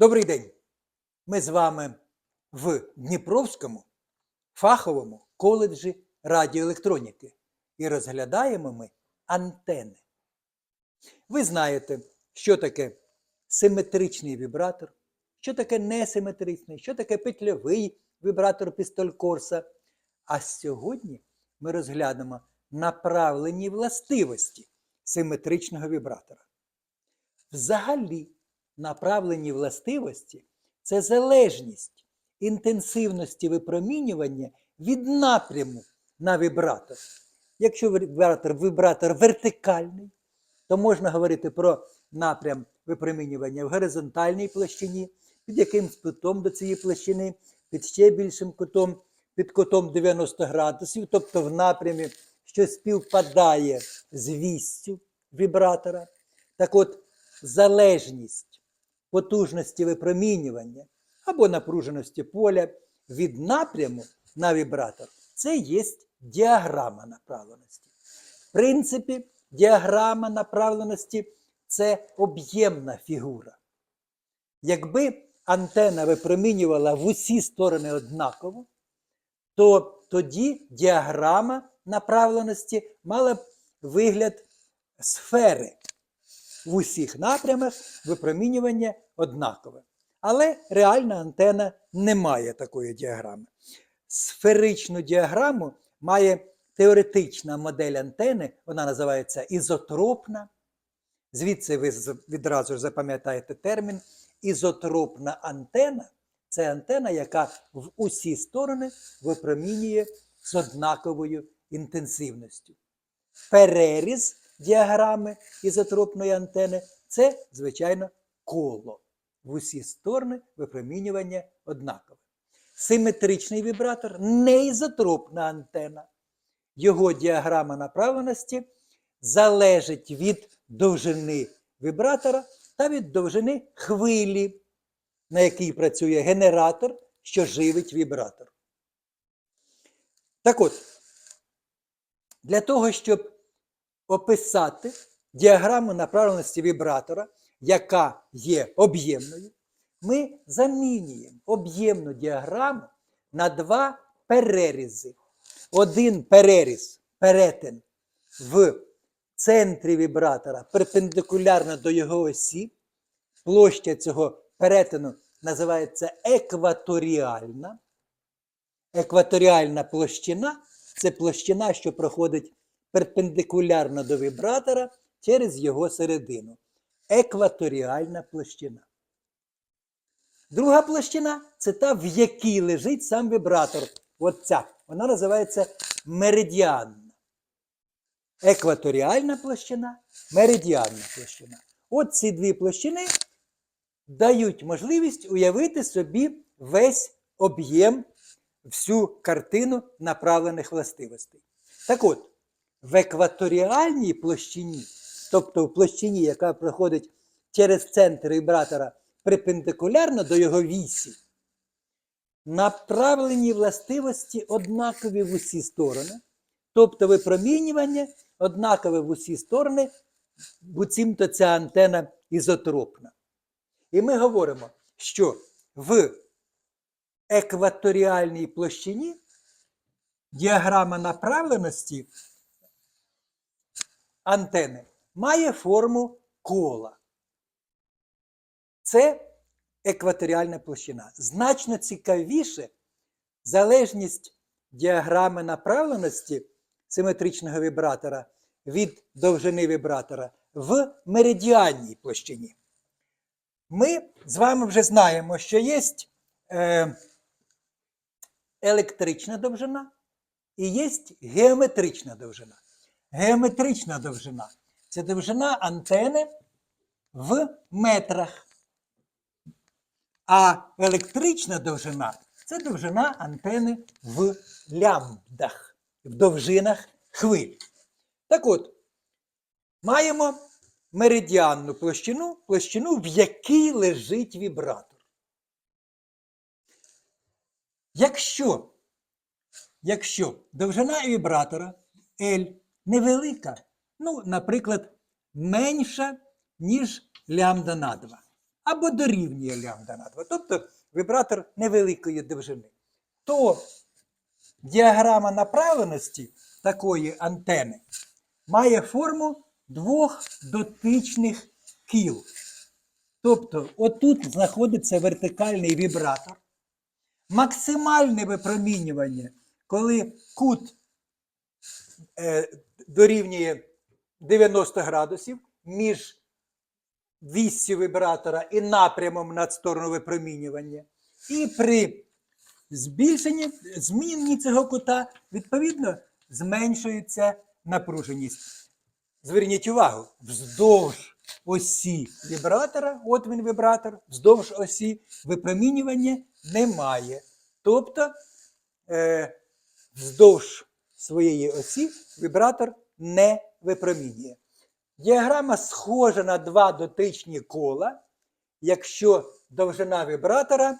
Добрий день! Ми з вами в Дніпровському фаховому коледжі радіоелектроніки і розглядаємо ми антени. Ви знаєте, що таке симетричний вібратор, що таке несиметричний, що таке петльовий вібратор пістоль Корса. А сьогодні ми розглянемо направлені властивості симетричного вібратора. Взагалі, направлені властивості це залежність інтенсивності випромінювання від напряму на вібратор. Якщо вібратор, вібратор вертикальний, то можна говорити про напрям випромінювання в горизонтальній площині, під якимсь кутом до цієї площини, під ще більшим кутом, під кутом 90 градусів, тобто в напрямі, що співпадає з вістю вібратора. Так от, залежність потужності випромінювання або напруженості поля від напряму на вібратор це є діаграма направленості. В принципі, діаграма направленості це об'ємна фігура. Якби антена випромінювала в усі сторони однаково, то тоді діаграма направленості мала б вигляд сфери. В усіх напрямах випромінювання однакове. Але реальна антена не має такої діаграми. Сферичну діаграму має теоретична модель антени, вона називається ізотропна. Звідси ви відразу ж запам'ятаєте термін. Ізотропна антена це антена, яка в усі сторони випромінює з однаковою інтенсивністю. Переріз діаграми ізотропної антени це, звичайно, коло. В усі сторони випромінювання однакове. Симетричний вібратор не ізотропна антена. Його діаграма направленості залежить від довжини вібратора та від довжини хвилі, на якій працює генератор, що живить вібратор. Так от, для того, щоб описати діаграму направленості вібратора, яка є об'ємною, ми замінюємо об'ємну діаграму на два перерізи. Один переріз, перетин в центрі вібратора перпендикулярно до його осі. Площа цього перетину називається екваторіальна. Екваторіальна площина це площина, що проходить перпендикулярно до вібратора через його середину. Екваторіальна площина. Друга площина це та, в якій лежить сам вібратор. От ця. Вона називається меридіанна. Екваторіальна площина, меридіанна площина. От ці дві площини дають можливість уявити собі весь об'єм, всю картину направлених властивостей. Так от, в екваторіальній площині, тобто в площині, яка проходить через центр вібратора перпендикулярно до його вісі, направлені властивості однакові в усі сторони, тобто випромінювання однакове в усі сторони, буцімто ця антена ізотропна. І ми говоримо, що в екваторіальній площині діаграма направленості антени має форму кола. Це екваторіальна площина. Значно цікавіше залежність діаграми направленості симетричного вібратора від довжини вібратора в меридіанній площині. Ми з вами вже знаємо, що є е, електрична довжина і є геометрична довжина. Геометрична довжина це довжина антени в метрах. А електрична довжина це довжина антени в лямбдах, в довжинах хвиль. Так от, маємо меридіанну площину, площину, в якій лежить вібратор. Якщо, якщо довжина вібратора L невелика, ну, наприклад, менша, ніж лямбда на 2, або дорівнює лямбда на 2, тобто вібратор невеликої довжини, то діаграма направленості такої антени має форму двох дотичних кіл. Тобто, отут знаходиться вертикальний вібратор, максимальне випромінювання, коли кут дорівнює 90 градусів між віссю вібратора і напрямом над сторону випромінювання. І при збільшенні, зміні цього кута, відповідно, зменшується напруженість. Зверніть увагу, вздовж осі вібратора, от він вібратор, вздовж осі випромінювання немає. Тобто е, вздовж своєї осі вібратор не випромінює. Діаграма схожа на два дотичні кола, якщо довжина вібратора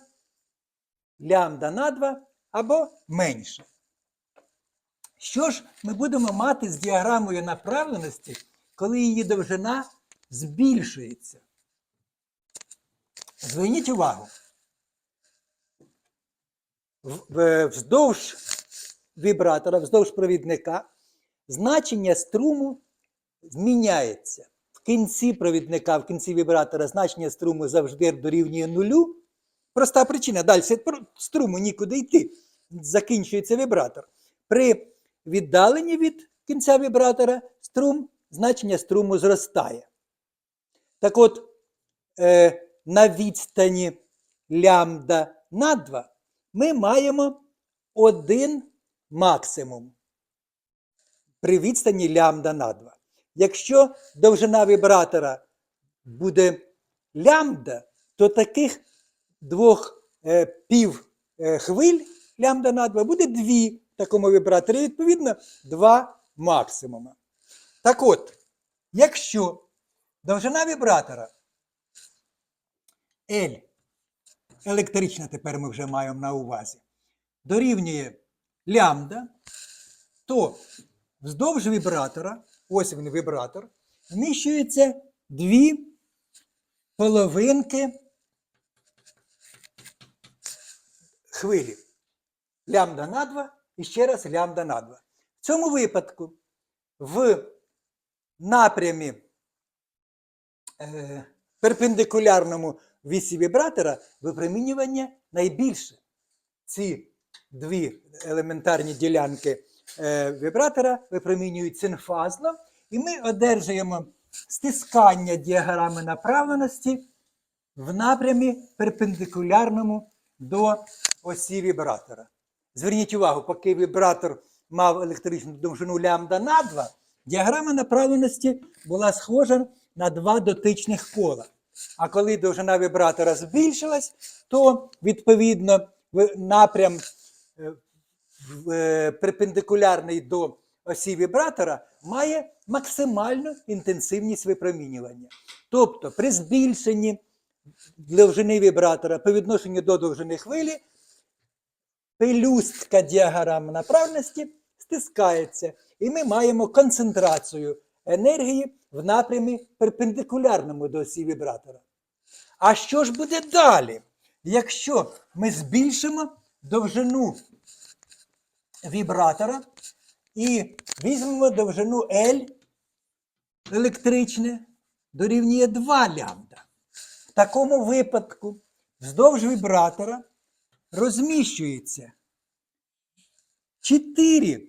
лямбда на 2 або менше. Що ж ми будемо мати з діаграмою направленості, коли її довжина збільшується? Зверніть увагу. Вздовж вібратора, вздовж провідника, значення струму зміняється. В кінці провідника, в кінці вібратора значення струму завжди дорівнює нулю. Проста причина. Далі струму нікуди йти. Закінчується вібратор. При віддаленні від кінця вібратора струм, значення струму зростає. Так от, е, на відстані лямбда на 2 ми маємо один максимум при відстані лямбда на 2. Якщо довжина вібратора буде лямбда, то таких двох е, пів е, хвиль лямбда на 2 буде дві в такому вібраторі, відповідно, два максимуми. Так от, якщо довжина вібратора L, електрична тепер ми вже маємо на увазі, дорівнює лямбда, то вздовж вібратора, ось він вібратор, вміщується дві половинки хвилі. Лямбда на 2 і ще раз лямбда на 2. В цьому випадку в напрямі е, перпендикулярному вісі вібратора випромінювання найбільше. Ці дві елементарні ділянки е, вібратора випромінюють синфазно, і ми одержуємо стискання діаграми направленості в напрямі перпендикулярному до осі вібратора. Зверніть увагу, поки вібратор мав електричну довжину лямбда на 2, діаграма направленості була схожа на два дотичних кола. А коли довжина вібратора збільшилась, то відповідно напрям перпендикулярний до осі вібратора має максимальну інтенсивність випромінювання. Тобто при збільшенні довжини вібратора по відношенню до довжини хвилі пелюстка діаграми направленості стискається, і ми маємо концентрацію енергії в напрямі перпендикулярному до осі вібратора. А що ж буде далі? Якщо ми збільшимо довжину вібратора і візьмемо довжину L електричне дорівнює 2 лямбда. В такому випадку вздовж вібратора розміщується 4,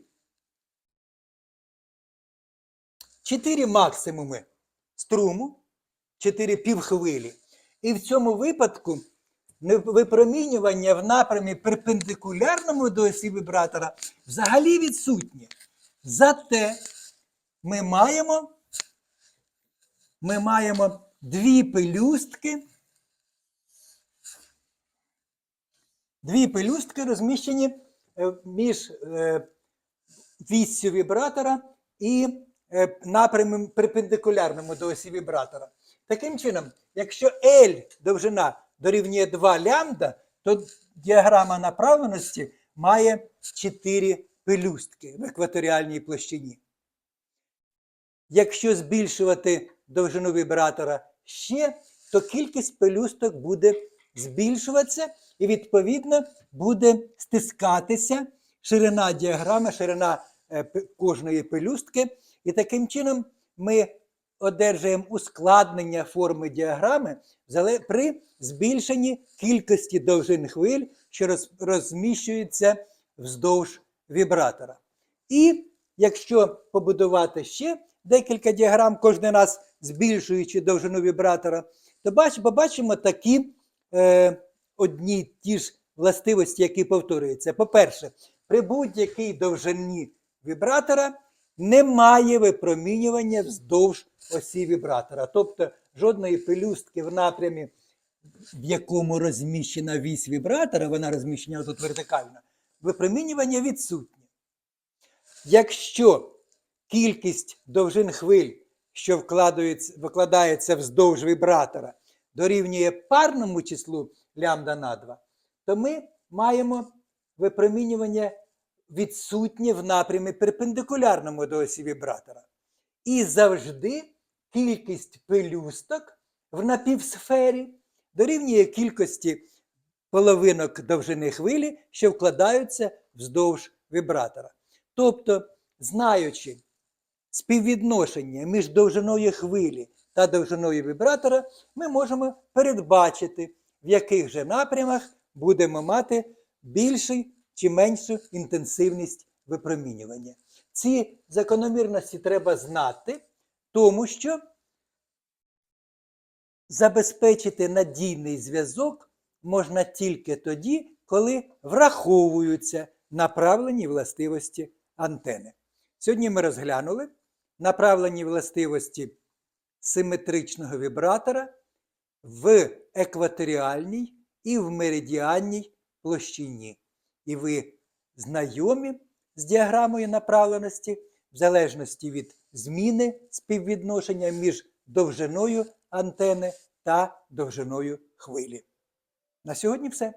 4 максимуми струму, 4 півхвилі. І в цьому випадку випромінювання в напрямі перпендикулярному до осі вібратора взагалі відсутнє. Зате ми маємо, ми маємо дві пелюстки, дві пелюстки розміщені е, між е, віссю вібратора і е, напрямом перпендикулярному до осі вібратора. Таким чином, якщо L довжина дорівнює 2 лямбда, то діаграма направленості має 4 пелюстки в екваторіальній площині. Якщо збільшувати довжину вібратора ще, то кількість пелюсток буде збільшуватися і, відповідно, буде стискатися ширина діаграми, ширина е, кожної пелюстки. І таким чином ми одержуємо ускладнення форми діаграми при збільшенні кількості довжин хвиль, що роз- розміщуються вздовж вібратора. І якщо побудувати ще декілька діаграм, кожен раз збільшуючи довжину вібратора, то бач, побачимо такі е, одні ті ж властивості, які повторюються. По-перше, при будь-якій довжині вібратора немає випромінювання вздовж осі вібратора. Тобто жодної пелюстки в напрямі, в якому розміщена вісь вібратора, вона розміщена тут вертикально, випромінювання відсутнє. Якщо кількість довжин хвиль, що викладається вздовж вібратора, дорівнює парному числу лямбда на 2, то ми маємо випромінювання відсутнє в напрямі перпендикулярному до осі вібратора. І завжди кількість пелюсток в напівсфері дорівнює кількості половинок довжини хвилі, що вкладаються вздовж вібратора. Тобто, знаючи співвідношення між довжиною хвилі та довжиною вібратора, ми можемо передбачити, в яких же напрямах будемо мати більший чи меншу інтенсивність випромінювання. Ці закономірності треба знати, тому що забезпечити надійний зв'язок можна тільки тоді, коли враховуються направлені властивості антени. Сьогодні ми розглянули направлені властивості симетричного вібратора в екваторіальній і в меридіанній площині. І ви знайомі з діаграмою направленості в залежності від зміни співвідношення між довжиною антени та довжиною хвилі. На сьогодні все.